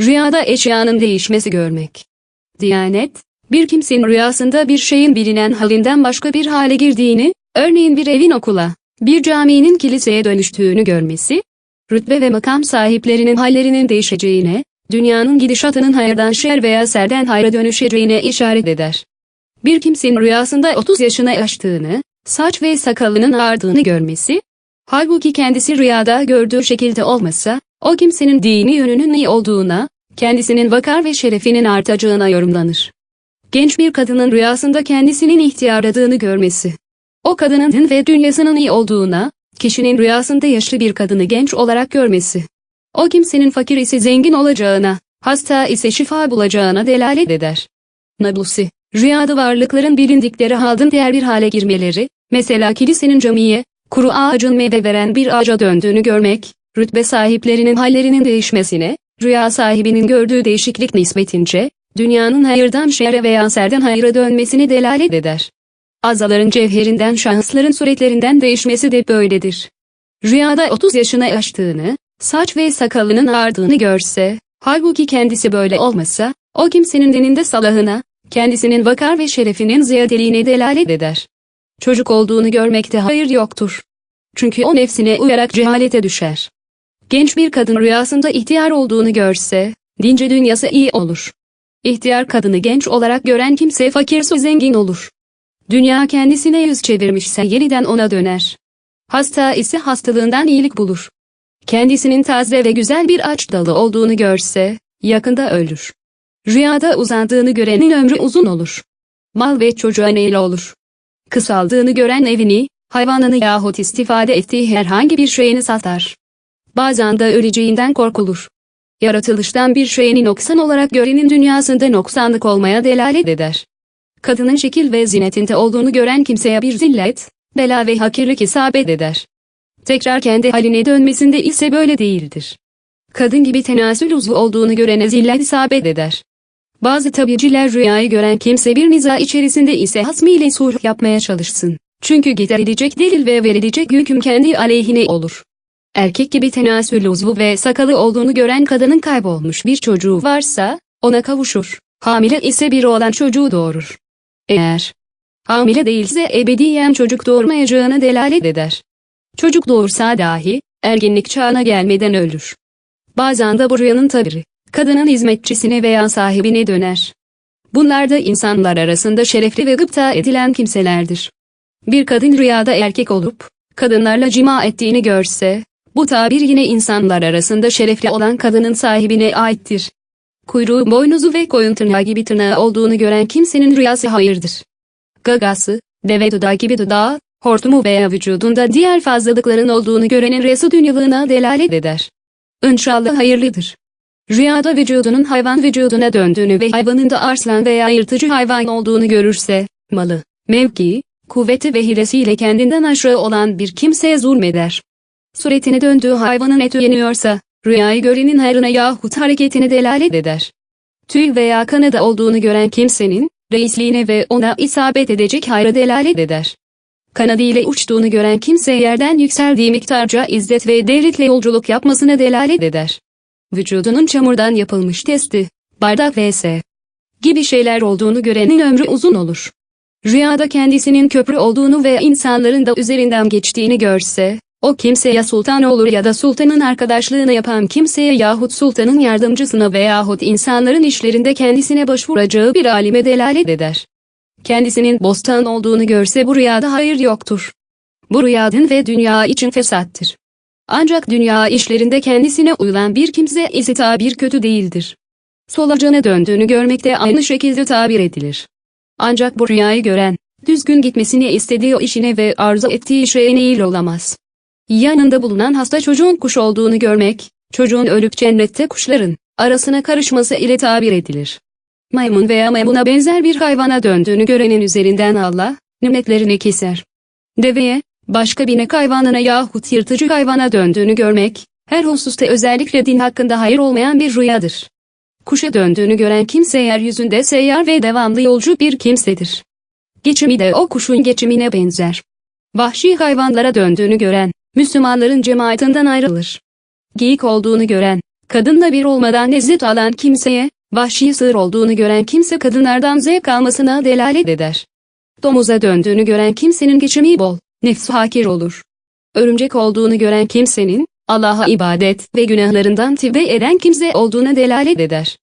Rüyada eşyanın değişmesi görmek. Diyanet, bir kimsenin rüyasında bir şeyin bilinen halinden başka bir hale girdiğini, örneğin bir evin okula, bir caminin kiliseye dönüştüğünü görmesi, rütbe ve makam sahiplerinin hallerinin değişeceğine, dünyanın gidişatının hayırdan şer veya serden hayra dönüşeceğine işaret eder. Bir kimsenin rüyasında 30 yaşına aştığını, saç ve sakalının ağardığını görmesi, halbuki kendisi rüyada gördüğü şekilde olmasa, o kimsenin dini yönünün iyi olduğuna, kendisinin vakar ve şerefinin artacağına yorumlanır. Genç bir kadının rüyasında kendisinin ihtiyarladığını görmesi. O kadının din ve dünyasının iyi olduğuna, kişinin rüyasında yaşlı bir kadını genç olarak görmesi. O kimsenin fakir ise zengin olacağına, hasta ise şifa bulacağına delalet eder. Nablusi, rüyada varlıkların bilindikleri halden diğer bir hale girmeleri, mesela kilisenin camiye, kuru ağacın meyve veren bir ağaca döndüğünü görmek, rütbe sahiplerinin hallerinin değişmesine, rüya sahibinin gördüğü değişiklik nispetince, dünyanın hayırdan şere veya serden hayra dönmesini delalet eder. Azaların cevherinden şahısların suretlerinden değişmesi de böyledir. Rüyada 30 yaşına aştığını, saç ve sakalının ağardığını görse, halbuki kendisi böyle olmasa, o kimsenin dininde salahına, kendisinin vakar ve şerefinin ziyadeliğine delalet eder. Çocuk olduğunu görmekte hayır yoktur. Çünkü o nefsine uyarak cehalete düşer. Genç bir kadın rüyasında ihtiyar olduğunu görse, dince dünyası iyi olur. İhtiyar kadını genç olarak gören kimse fakirse zengin olur. Dünya kendisine yüz çevirmişse yeniden ona döner. Hasta ise hastalığından iyilik bulur. Kendisinin taze ve güzel bir aç dalı olduğunu görse, yakında ölür. Rüyada uzandığını görenin ömrü uzun olur. Mal ve çocuğa neyle olur. Kısaldığını gören evini, hayvanını yahut istifade ettiği herhangi bir şeyini satar. Bazen de öleceğinden korkulur. Yaratılıştan bir şeyini noksan olarak görenin dünyasında noksanlık olmaya delalet eder. Kadının şekil ve zinetinde olduğunu gören kimseye bir zillet, bela ve hakirlik isabet eder. Tekrar kendi haline dönmesinde ise böyle değildir. Kadın gibi tenasül uzvu olduğunu görene zillet isabet eder. Bazı tabiciler rüyayı gören kimse bir niza içerisinde ise hasmiyle sulh yapmaya çalışsın. Çünkü giderilecek delil ve verilecek hüküm kendi aleyhine olur. Erkek gibi tenasül uzvu ve sakalı olduğunu gören kadının kaybolmuş bir çocuğu varsa, ona kavuşur. Hamile ise bir olan çocuğu doğurur. Eğer hamile değilse ebediyen çocuk doğurmayacağına delalet eder. Çocuk doğursa dahi, ergenlik çağına gelmeden ölür. Bazen de bu rüyanın tabiri, kadının hizmetçisine veya sahibine döner. Bunlar da insanlar arasında şerefli ve gıpta edilen kimselerdir. Bir kadın rüyada erkek olup, kadınlarla cima ettiğini görse, bu tabir yine insanlar arasında şerefli olan kadının sahibine aittir. Kuyruğu, boynuzu ve koyun tırnağı gibi tırnağı olduğunu gören kimsenin rüyası hayırdır. Gagası, deve dudağı gibi dudağı, hortumu veya vücudunda diğer fazlalıkların olduğunu görenin rüyası dünyalığına delalet eder. İnşallah hayırlıdır. Rüyada vücudunun hayvan vücuduna döndüğünü ve hayvanın da arslan veya yırtıcı hayvan olduğunu görürse, malı, mevkii, kuvveti ve hilesiyle kendinden aşağı olan bir kimseye zulmeder. Suretine döndüğü hayvanın eti yeniyorsa, rüyayı görenin hayrına yahut hareketine delalet eder. Tüy veya kanada olduğunu gören kimsenin, reisliğine ve ona isabet edecek hayra delalet eder. Kanadı ile uçtuğunu gören kimse yerden yükseldiği miktarca izzet ve devletle yolculuk yapmasına delalet eder. Vücudunun çamurdan yapılmış testi, bardak vs. gibi şeyler olduğunu görenin ömrü uzun olur. Rüyada kendisinin köprü olduğunu ve insanların da üzerinden geçtiğini görse, o kimse ya sultan olur ya da sultanın arkadaşlığını yapan kimseye yahut sultanın yardımcısına veyahut insanların işlerinde kendisine başvuracağı bir alime delalet eder. Kendisinin bostan olduğunu görse bu rüyada hayır yoktur. Bu rüyadın ve dünya için fesattır. Ancak dünya işlerinde kendisine uyulan bir kimse ise tabir kötü değildir. Solacana döndüğünü görmekte aynı şekilde tabir edilir. Ancak bu rüyayı gören, düzgün gitmesini istediği işine ve arzu ettiği şeye nail olamaz. Yanında bulunan hasta çocuğun kuş olduğunu görmek, çocuğun ölüp cennette kuşların arasına karışması ile tabir edilir. Maymun veya maymuna benzer bir hayvana döndüğünü görenin üzerinden Allah, nimetlerini keser. Deveye, başka binek hayvanına yahut yırtıcı hayvana döndüğünü görmek, her hususta özellikle din hakkında hayır olmayan bir rüyadır. Kuşa döndüğünü gören kimse yeryüzünde seyyar ve devamlı yolcu bir kimsedir. Geçimi de o kuşun geçimine benzer. Vahşi hayvanlara döndüğünü gören, Müslümanların cemaatinden ayrılır. Geyik olduğunu gören, kadınla bir olmadan lezzet alan kimseye, vahşi sığır olduğunu gören kimse kadınlardan zevk almasına delalet eder. Domuza döndüğünü gören kimsenin geçimi bol, nefsi hakir olur. Örümcek olduğunu gören kimsenin, Allah'a ibadet ve günahlarından tevbe eden kimse olduğuna delalet eder.